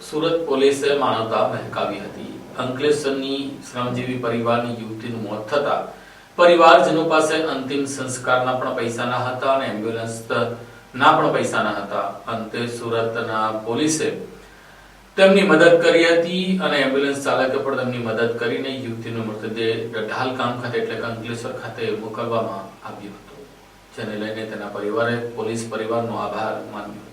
સુરત પોલીસે માનવતા મહેકાવી હતી. અંકલેશ્વરની શ્રમજીવી પરિવારની યુવતીનું મોત થતા પરિવારજનો પાસે અંતિમ સંસ્કારના પણ પૈસા ન હતા અને એમ્બ્યુલન્સ ના પણ પૈસા ન હતા. અંતે સુરતના પોલીસે તેમની મદદ કરી હતી અને એમ્બ્યુલન્સ ચાલકે પણ તેમની મદદ કરીને યુવતીનો મૃતદેહ ઢાલ ગામ ખાતે એટલે કે અંકલેશ્વર ખાતે મોકલવામાં આવ્યો હતો. જેને લઈને તેના પરિવારે પોલીસ પરિવારનો આભાર માન્યો.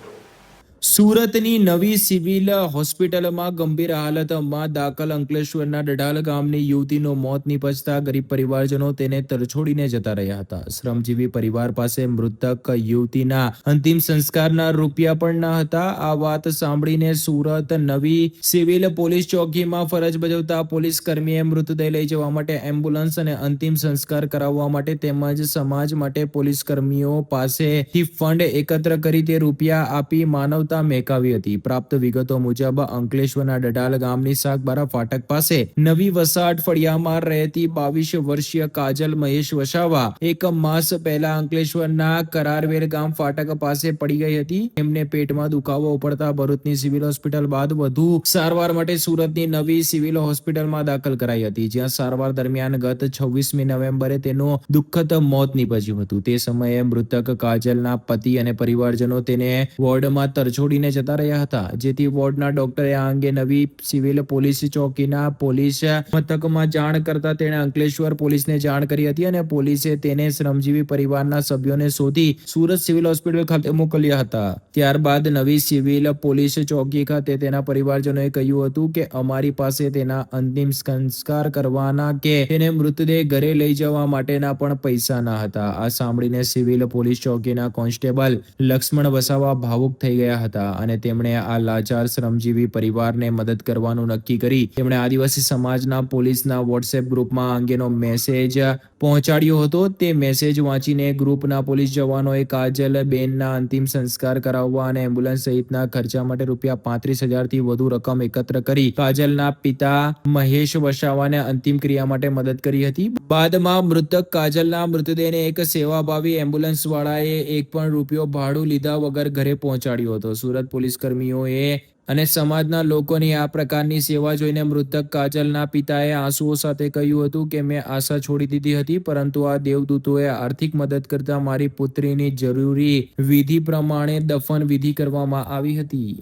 સુરતની નવી સિવિલ હોસ્પિટલમાં ગંભીર હાલતમાં દાખલ અંકલેશ્વરના ડઢાલ ગામની યુવતીનો મોત નીપજતા ગરીબ પરિવારજનો તેને તરછોડીને જતા રહ્યા હતા. શ્રમજીવી પરિવાર પાસે મૃતક યુવતીના અંતિમ સંસ્કારના રૂપિયા પણ ન હતા. આ વાત સાંભળીને સુરત નવી સિવિલ પોલીસ ચોકીમાં ફરજ બજાવતા પોલીસ કર્મીએ મૃતદેહ લઈ જવા માટે એમ્બ્યુલન્સ અને અંતિમ સંસ્કાર કરાવવા માટે તેમજ સમાજ માટે પોલીસ કર્મીઓ પાસેથી ફંડ એકત્ર કરી તે રૂપિયા આપી માનવતા મેકાવી હતી. પ્રાપ્ત વિગતો મુજબ, અંકલેશ્વરના ડડાલ ગામની સાગબારા ફાટક પાસે નવી વસાહત ફળિયામાં રહેતી બાવીસ વર્ષીય કાજલ મહેશ વસાવા એક માસ પહેલા અંકલેશ્વરના કરારવેલ ગામ ફાટક પાસે પડી ગઈ હતી. એમને પેટમાં દુખાવો ઉપડતા ભરૂચની સિવિલ હોસ્પિટલ બાદ વધુ સારવાર માટે સુરતની નવી સિવિલ હોસ્પિટલમાં દાખલ કરાઈ હતી, જ્યાં સારવાર દરમિયાન ગત છવ્વીસમી નવેમ્બરે તેનું દુઃખદ મોત નીપજ્યું હતું. તે સમયે મૃતક કાજલના પતિ અને પરિવારજનો તેને વોર્ડમાં તરછોડીને જતા રહ્યા હતા. જેથી વોર્ડના ડોક્ટરે આ અંગે નવી સિવિલ પોલીસ ચોકીના પોલીસ મથકમાં જાણ કરતા તેણે અંકલેશ્વર પોલીસને જાણ કરી હતી અને પોલીસે તેને શ્રમજીવી પરિવારના સભ્યોને શોધી સુરત સિવિલ હોસ્પિટલ ખાતે મોકલ્યા હતા. ત્યારબાદ નવી સિવિલ પોલીસ ચોકી ખાતે તેના પરિવારજનોએ કહ્યું હતું કે અમારી પાસે તેના અંતિમ સંસ્કાર કરવાના કે તેને મૃતદેહ ઘરે લઈ જવા માટેના પણ પૈસા ના હતા. આ સાંભળીને સિવિલ પોલીસ ચોકીના કોન્સ્ટેબલ લક્ષ્મણ વસાવા ભાવુક થઈ ગયા હતા. અને તેમણે આ લાચાર શ્રમજીવી પરિવારને મદદ કરવાનું નક્કી કરી. તેમણે આદિવાસી સમાજના પોલીસના વોટ્સએપ ગ્રુપમાં અંગેનો મેસેજ પહોંચાડ્યો હતો. તે મેસેજ વાંચીને ગ્રુપના પોલીસ જવાનોએ કાજલ બેનના અંતિમ સંસ્કાર કરાવવા અને એમ્બ્યુલન્સ સહિતના ખર્ચા માટે રૂપિયા પાંત્રીસ હજારથી વધુ રકમ એકત્ર કરી. કાજલના પિતા મહેશ વસાવાને અંતિમ ક્રિયા માટે મદદ કરી હતી. બાદમાં મૃતક કાજલના મૃતદેહને એક સેવાભાવી એમ્બ્યુલન્સ વાળાએ એક પણ રૂપિયો ભાડું લીધા વગર ઘરે પહોંચાડ્યો હતો. સુરત પોલીસ કર્મીઓએ અને સમાજના લોકોની આ પ્રકારની સેવા જોઈને મૃતક કાજલના પિતાએ આંસુઓ સાથે કહ્યું હતું કે મેં આશા છોડી દીધી હતી પરંતુ આ દેવદૂતોએ આર્થિક મદદ કરતા મારી પુત્રીની જરૂરી વિધિ પ્રમાણે દફન વિધિ કરવામાં આવી હતી.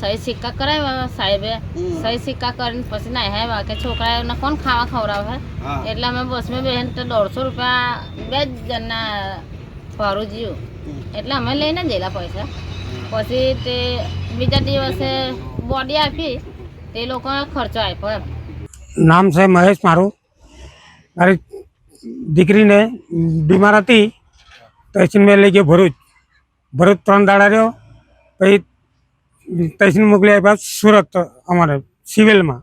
સહી સિક્કા કરાવ્યા સાહેબે. સહી સિક્કા કરીને પછી ના હેવા કે છોકરાઓને કોણ ખાવા ખવડાવે? એટલે અમે બસમાં બેન તો દોઢસો રૂપિયા બે જ જણના ભાડું જીવું એટલે અમે લઈને ગયેલા પૈસા. પછી તે બીજા દિવસે બોડી આપી, તે લોકોને ખર્ચો આપ્યો એમ. નામ છે મહેશ મારું. મારી દીકરીને બીમાર હતી તહેસીલ મેં લઈ ગયો ભરૂચ. ભરૂચ ત્રણ દાડા રહ્યો, પછી તહેસીલ મોકલી આપ્યા સુરત અમારે, સિવિલમાં.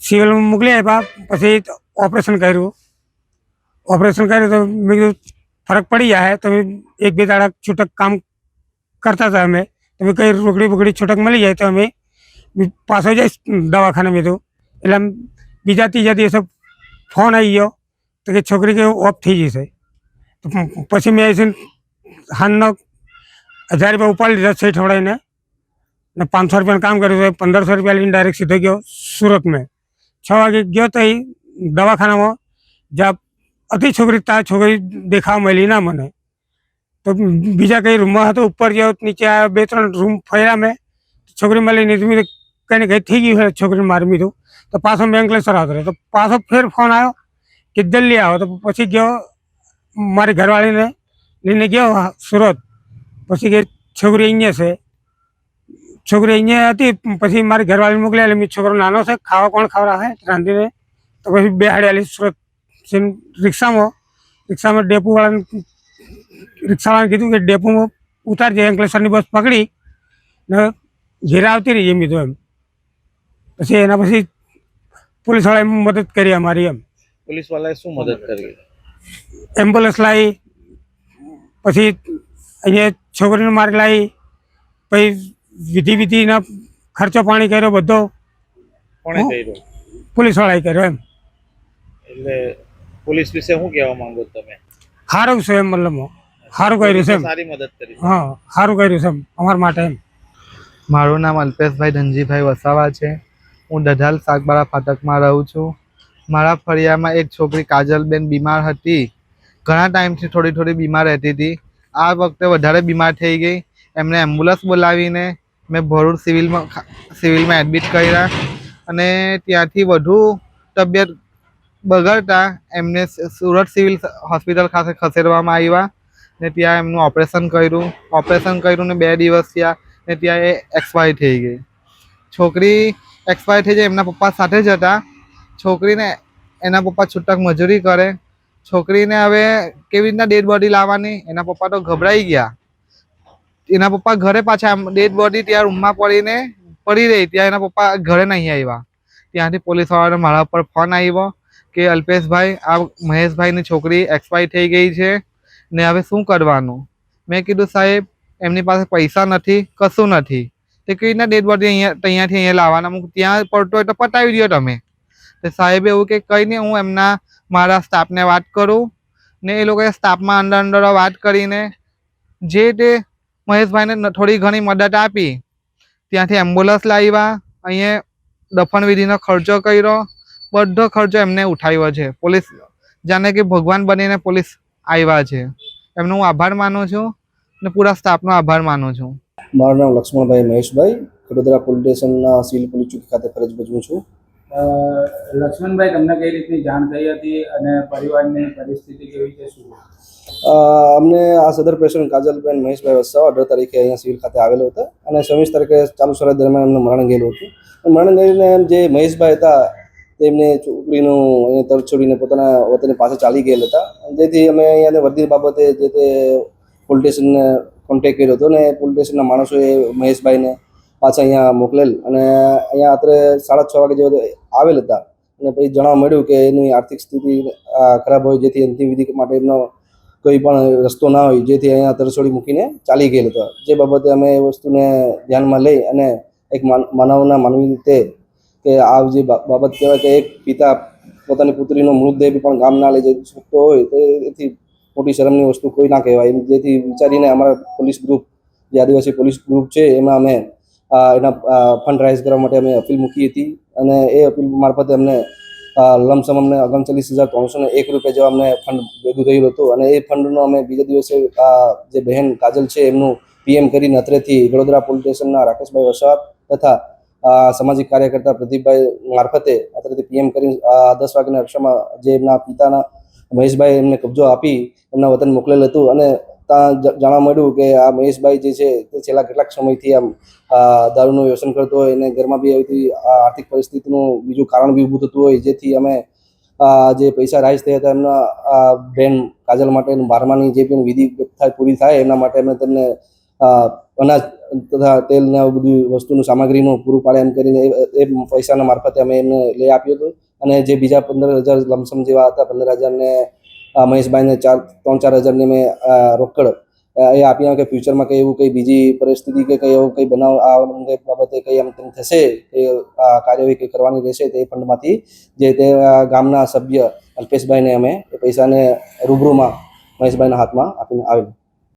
સિવિલમાં મોકલી આપ્યા, પછી ઓપરેશન કર્યું. ઓપરેશન કર્યું તો મેં કીધું, ફરક પડી જાય, તો એક બે દાડા છૂટક કામ કરતા હતા અમે તમે કઈ રોકડી બોકડી છૂટક મળી જાય તો અમે પાછો જઈશ દવાખાને મેં તો એટલે આમ બીજા ત્રીજા દિવસે ફોન આવી ગયો તો કે છોકરી કે ઓફ થઈ જશે તો પ- પછી મેં આવીને હાલનો હજાર રૂપિયા ઉપાડી લીધા સેઠ વડાઈને ને પાંચસો રૂપિયાનું કામ કર્યું તો પંદરસો રૂપિયા લઈને ડાયરેક્ટ સીધો ગયો સુરત મેં છ વાગે ગયો તો અહીં દવાખાનામાં જ્યાં હતી છોકરી ત્યાં છોકરી દેખાવા મળી ના મને તો બીજા કઈ રૂમમાં હતો, ઉપર ગયો, નીચે આવ્યો, બે ત્રણ રૂમ ફર્યા મેં. છોકરી મળી નીધું કઈ કઈ થઈ ગયું છોકરીને મારી મીધું. તો પાછો મેં અંકલેશ્વર આવતો રહ્યો. તો પાછો ફેર ફોન આવ્યો કે દિલ્હી આવો. તો પછી ગયો મારી ઘરવાળીને લઈને ગયો સુરત. પછી કે છોકરી અહીંયા છે. છોકરી અહીંયા હતી, પછી મારી ઘરવાળી મોકલી એટલે મેં છોકરો નાનો છે, ખાવા કોણ ખવડાવે રાંધીને. તો પછી બે હાડી સુરત રિક્ષામાં રિક્ષામાં ડેપોવાળાને રિક્ષાવાળાને કીધું કે ડેપોમાં ઉતારજે અંકલેશ્વરની બસ પકડી ને ઘેરા આવતી રહી એમ કીધું એમ. પછી એના પછી પોલીસવાળાએ મદદ કરી અમારી એમ. પોલીસવાળાએ શું મદદ કરી? એમ્બ્યુલન્સ લાવી પછી અહીંયા છોકરીને મારી લાવી પછી વિધિ વિધિના ખર્ચો પાણી કર્યો બધો. પોલીસવાળાએ કર્યો એમ. એટલે પોલીસ વિશે શું કહેવા માંગો તમે? સારું છે એમ મતલબ સારું કર્યું છે એમ. સારી મદદ કરી હા સારું કર્યું છે એમ અમારા માટે એમ. મારું નામ અલ્પેશભાઈ ધનજીભાઈ વસાવા છે. હું દઢાલ સાગબારા ફાટકમાં રહું છું. મારા ફળિયામાં એક છોકરી કાજલબેન બીમાર હતી. ઘણા ટાઈમથી થોડી થોડી બીમાર રહેતી હતી. આ વખતે વધારે બીમાર થઈ ગઈ. એમને એમ્બ્યુલન્સ બોલાવીને મેં ભરૂચ સિવિલમાં સિવિલમાં એડમિટ કર્યા. અને ત્યાંથી વધુ તબિયત બગડતા એમને સુરત સિવિલ હોસ્પિટલ ખાતે ખસેડવામાં આવ્યા ને ત્યાં એમનું ઓપરેશન કર્યું. ઓપરેશન કર્યું ને બે દિવસ થયા ને ત્યાં એ એક્સપાયર થઈ ગઈ. છોકરી એક્સપાયર થઈ જાય એમના પપ્પા સાથે જ હતા. છોકરીને એના પપ્પા છૂટક મજૂરી કરે. છોકરીને હવે કેવી રીતના ડેડ બોડી લાવવાની? એના પપ્પા તો ગભરાઈ ગયા. એના પપ્પા ઘરે પાછા ડેડ બોડી ત્યાં રૂમમાં પડીને પડી રહી. ત્યાં એના પપ્પા ઘરે નહીં આવ્યા. ત્યાંથી પોલીસવાળાને મારા પર ફોન આવ્યો. કે અલ્પેશભાઈ, આ મહેશભાઈની છોકરી એક્સપાયર થઈ ગઈ છે ને હવે શું કરવાનું? મેં કીધું, સાહેબ, એમની પાસે પૈસા નથી, કશું નથી. તે કેવી રીતના ડેડ બોડી અહીંયા અહીંયાથી અહીંયા લાવવાના? હું ત્યાં પડતો હોય તો પતાવી દો તમે. તો સાહેબે એવું કે, કંઈ નહીં, હું એમના, મારા સ્ટાફને વાત કરું. ને એ લોકોએ સ્ટાફમાં અંદર અંદર વાત કરીને જે તે મહેશભાઈને થોડી ઘણી મદદ આપી. ત્યાંથી એમ્બ્યુલન્સ લાવ્યા, અહીંયા દફનવિધિનો ખર્ચો કર્યો. બધો ખર્ચો એમને ઉઠાવ્યો છે. પોલીસ જાણે કે ભગવાન બનીને પોલીસ આવ્યા છે. એમનો હું આભાર માનું છું અને પૂરા સ્ટાફનો આભાર માનું છું. મારું નામ લક્ષ્મણભાઈ મહેશભાઈ વડોદરા પોલીસ સ્ટેશનના સીલ પોલીસ ચોકી ખાતે ફરજ બજવું છું. લક્ષ્મણભાઈ તમને કઈ રીતની જાણ થઈ હતી અને પરિવારની પરિસ્થિતિ કેવી છે શું? અમને આ સદર પેશન્ટ કાજલબેન મહેશભાઈ વસાવા અઢાર તારીખે અહીંયા સિવિલ ખાતે આવેલો હતા અને છવ્વીસ તારીખે ચાલુ શરત દરમિયાન અમને મરણ ગયેલું હતું. મરણ ગયેલું જે મહેશભાઈ હતા તેમને છોકરીનું અહીંયા તરફ છોડીને પોતાના વતન પાસે ચાલી ગયેલ હતા. જેથી અમે અહીંયા વર્દી બાબતે જે તે પોલીસ સ્ટેશનને કોન્ટેક્ટ કર્યો હતો ને પોલીસ સ્ટેશનના માણસોએ મહેશભાઈને પાછા અહીંયા મોકલેલ. અને અહીંયા અત્રે સાડા છ વાગે જેવા આવેલ હતા અને પછી જણાવવા મળ્યું કે એની આર્થિક સ્થિતિ ખરાબ હોય જેથી અંતિમ વિધિ માટે એમનો કોઈ પણ રસ્તો ના હોય જેથી અહીંયા તરછોડી મૂકીને ચાલી ગયેલ હતા. જે બાબતે અમે એ વસ્તુને ધ્યાનમાં લઈ અને એક માન- માનવના માનવી રીતે કે આ જે બાબત કહેવાય કે એક પિતા પોતાની પુત્રીનો મૃતદેહ પણ ગામ ના લઈ જઈ શકતો હોય, તો એથી મોટી શરમની વસ્તુ કોઈ ના કહેવાય. જેથી વિચારીને અમારા પોલીસ ગ્રુપ, જે આદિવાસી પોલીસ ગ્રુપ છે, એમાં અમે એના ફંડ રાઇઝ કરવા માટે અમે અપીલ મૂકી હતી. અને એ અપીલ મારફતે અમને લમસમ અમને ઓગણચાલીસ હજાર ત્રણસો ને એક રૂપિયા જેવા અમને ફંડ ભેગું થયેલું હતું. અને એ ફંડનો અમે બીજા દિવસે જે બહેન કાજલ છે, એમનું પીએમ કરીને અત્રેથી વડોદરા પોલીસ સ્ટેશનના રાકેશભાઈ વસાવા તથા સામાજિક કાર્યકર્તા પ્રદીપભાઈ મારફતે અત્યારે પીએમ કરી દસ વાગ્યાના રક્ષામાં જે એમના પિતાના મહેશભાઈ એમને કબજો આપી એમના વતન મોકલેલ હતું અને ત્યાં જાણવા મળ્યું કે આ મહેશભાઈ જે છે તે છેલ્લા કેટલાક સમયથી આમ દારૂનું વ્યસન કરતો હોય અને ઘરમાં બી આવી આર્થિક પરિસ્થિતિનું બીજું કારણ બી ઊભું થતું હોય જેથી અમે જે પૈસા રાઈઝ થયા હતા એમના બેન કાજલ માટે બારમાની જે પણ વિધિ થાય, પૂરી થાય એના માટે અમે તેમને અનાજ તથા તેલ ને બધી વસ્તુનું સામગ્રીનું પૂરું પાડે એમ કરીને એ- એ પૈસાના મારફતે અમે એમને લઈ આપ્યું હતું. અને જે બીજા પંદર હજાર લમસમ જેવા હતા, પંદર હજારને મહેશભાઈને ચાર, ત્રણ, ચાર હજારની મેં રોકડ એ આપ્યા કે ફ્યુચરમાં કંઈ એવું કંઈ બીજી પરિસ્થિતિ કે કંઈ એવું કંઈ બનાવ, આ અંગે બાબતે કંઈ એમ તેમ થશે કે કાર્યવાહી કંઈ કરવાની રહેશે તે ફંડમાંથી, જે તે ગામના સભ્ય અલ્પેશભાઈને અમે એ પૈસાને રૂબરૂમાં મહેશભાઈના હાથમાં આપીને આવેલું.